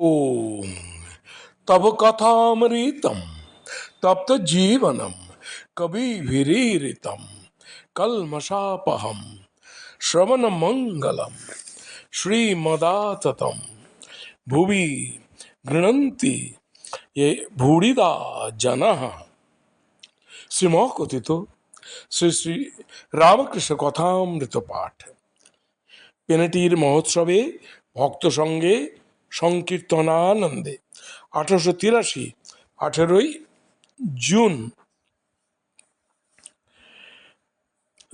ॐ तव कथामृतं तप्तजीवनं कविभिरीरितं कल्मषापहं श्रवणमङ्गलं श्रीमदाततं भुवि गृह्णन्ति ये भूरिदा जनः শ্রীমকথিত শ্রী শ্রী রামকৃষ্ণ কথামৃত পাঠ পেনেটির মহোৎসবে ভক্ত সঙ্গে সংকীর্তনানন্দে। আঠারোশো তিরাশি, আঠেরোই জুন।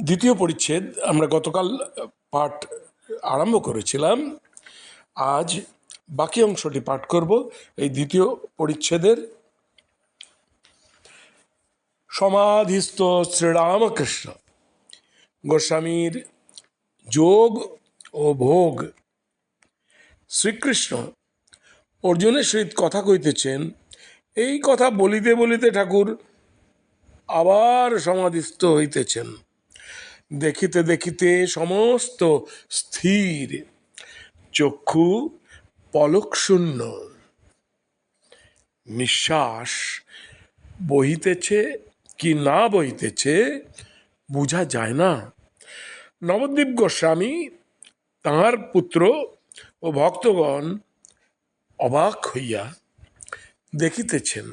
দ্বিতীয় পরিচ্ছেদ, আমরা গতকাল পাঠ আরম্ভ করেছিলাম। আজ বাকি অংশটি পাঠ করব এই দ্বিতীয় পরিচ্ছেদের। সমাধিস্থ শ্রীরামকৃষ্ণ, গোস্বামীর যোগ ও ভোগ। শ্রীকৃষ্ণ অর্জুনের সহিত কথা কইতেছেন, এই কথা বলিতে বলিতে ঠাকুর আবার সমাধিস্থ হইতেছেন। দেখিতে দেখিতে সমস্ত স্থির, চক্ষু পলক শূন্য নিঃশ্বাস বহিতেছে কি না বহিতেছে বোঝা যায় না। নবদ্বীপ গোস্বামী তাঁর পুত্র ও ভক্তগণ অবাক হইয়া দেখিতেছেন।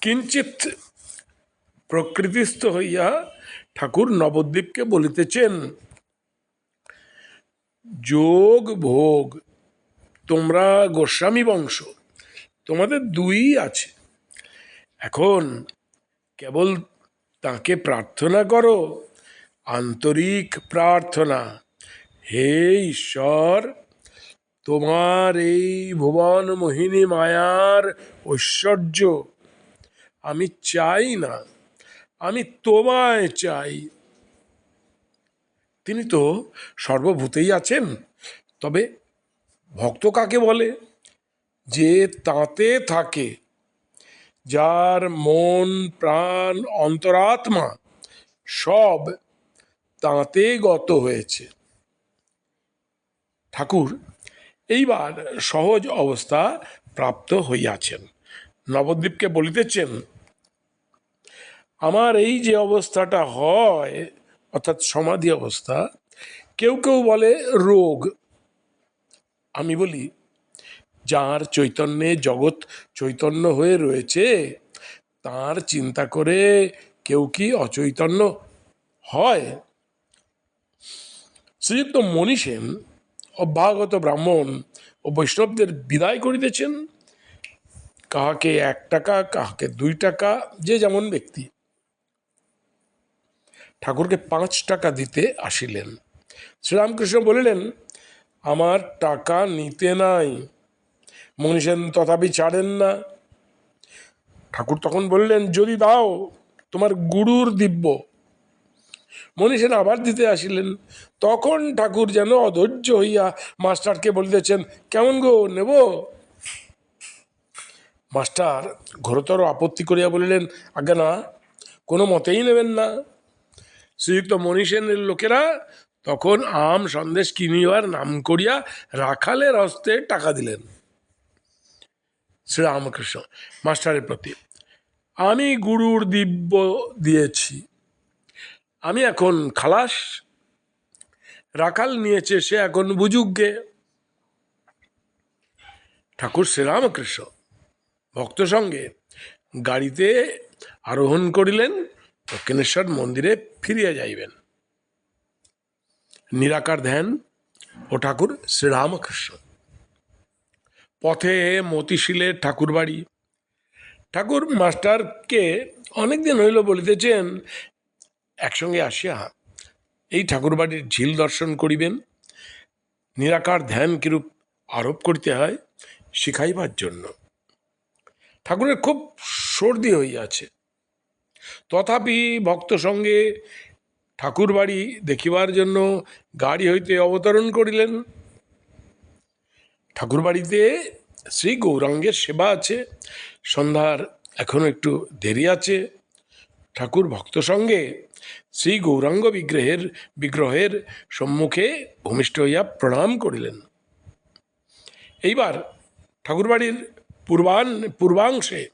কিঞ্চিত প্রকৃতিস্থ হইয়া ঠাকুর নবদ্বীপকে বলিতেছেন, যোগ ভোগ, তোমরা গোস্বামী বংশ, তোমাদের দুই আছে। এখন কেবল তাকে প্রার্থনা করো, আন্তরিক প্রার্থনা হে ঈশ্বর, তোমার এই ভুবন মোহিনী মায়ার ঐশ্বর্য আমি চাই না, আমি তোমায় চাই। তিনি তো সর্বভূতেই আছেন, তবে ভক্ত কাকে বলে? যে তাতে থাকে, যার মন, প্রাণ, অন্তরাত্মা সব তাঁতে গত হয়েছে। ঠাকুর, এইবার সহজ অবস্থা প্রাপ্ত হইয়াছেন। নবদ্বীপকে বলিতেছেন, আমার এই যে অবস্থাটা হয়, অর্থাৎ সমাধি অবস্থা, কেউ কেউ বলে রোগ। আমি বলি, যার চৈতন্যে জগৎ চৈতন্য হয়ে রয়েছে, তার চিন্তা করে কেউ কি অচৈতন্য হয়? শ্রীযুক্ত মণি সেন অভ্যাগত ব্রাহ্মণ ও বৈষ্ণবদের বিদায় করিতেছেন। কাহাকে এক টাকা, কাহাকে দুই টাকা, যে যেমন ব্যক্তি। ঠাকুরকে পাঁচ টাকা দিতে আসিলেন। শ্রীরামকৃষ্ণ বলিলেন, আমার টাকা নিতে নাই। মনীষেন তথাপি ছাড়েন না। ঠাকুর তখন বললেন, যদি দাও, তোমার গুরুর দিব্য। মনীষেন আবার দিতে আসিলেন। তখন ঠাকুর যেন অধৈর্য হইয়া মাস্টারকে বলিতেছেন, কেমন গো, নেব? মাস্টার ঘোরতর আপত্তি করিয়া বলিলেন আজ্ঞা না কোনো মতেই নেবেন না। শ্রীযুক্ত মনীষেনের লোকেরা তখন আম সন্দেশ কিনিবার নাম করিয়া রাখালের হস্তে টাকা দিলেন। শ্রীরামকৃষ্ণ, মাস্টারের প্রতি, আমি গুরুর দিব্য দিয়েছি। আমি এখন খালাস। রাখাল নিয়েছে, সে এখন বুঝুকগে ঠাকুর শ্রীরামকৃষ্ণ ভক্ত সঙ্গে গাড়িতে আরোহণ করিলেন, দক্ষিণেশ্বর মন্দিরে ফিরিয়া যাইবেন। নিরাকার ধ্যান ও ঠাকুর শ্রীরামকৃষ্ণ পথে মতিশীলের ঠাকুর বাড়ি ঠাকুর মাস্টারকে অনেক দিন হইল বলিতেছেন একসঙ্গে আসিয়া এই ঠাকুর বাড়ির ঝিল দর্শন করিবেন। নিরাকার ধ্যান কিরূপ আরোপ করিতে হয়, শিখাইবার জন্য। ঠাকুরের খুব সর্দি হইয়াছে। তথাপি ভক্ত সঙ্গে ঠাকুর বাড়ি দেখিবার জন্য গাড়ি হইতে অবতরণ করিলেন। ঠাকুর বাড়িতে শ্রী গৌরাঙ্গের সেবা আছে। সন্ধ্যার এখনও একটু দেরি আছে। ঠাকুর ভক্ত সঙ্গে শ্রী গৌরাঙ্গ বিগ্রহের বিগ্রহের সম্মুখে ভূমিষ্ঠ হইয়া প্রণাম করিলেন। এইবার ঠাকুরবাড়ির পূর্বান, পূর্বাংশে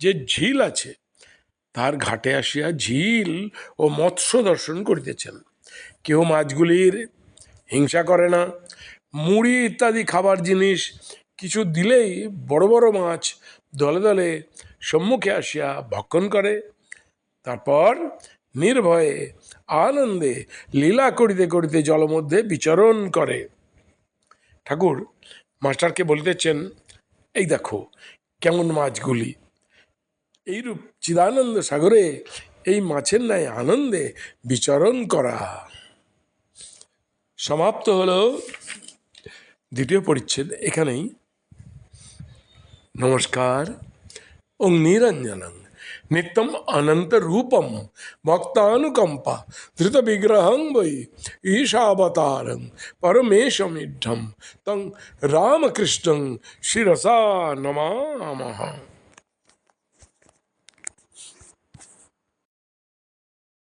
যে ঝিল আছে, তার ঘাটে আসিয়া ঝিল ও মৎস্য দর্শন করিতেছেন। কেউ মাছগুলির হিংসা করে না, মুড়ি ইত্যাদি খাবার জিনিস কিছু দিলেই বড় বড় মাছ দলে দলে সম্মুখে আসিয়া ভক্ষণ করে। তারপর নির্ভয়ে, আনন্দে, লীলা করিতে করিতে জলমধ্যে বিচরণ করে। ঠাকুর, মাস্টারকে বলিতেছেন, এই দেখো, কেমন মাছগুলি। এইরূপ চিদানন্দ সাগরে এই মাছের ন্যায় আনন্দে বিচরণ করা। সমাপ্ত হলো দ্বিতীয় পরিচ্ছেদ এখানেই। নমস্কার, ওং নিরঞ্জনং। నిత్యం అనంత రూపం భక్తానుకంప ధృత విగ్రహం వై ఈశావతారం పరమేశమిడ్డం తం రామకృష్ణం శిరసా నమామహ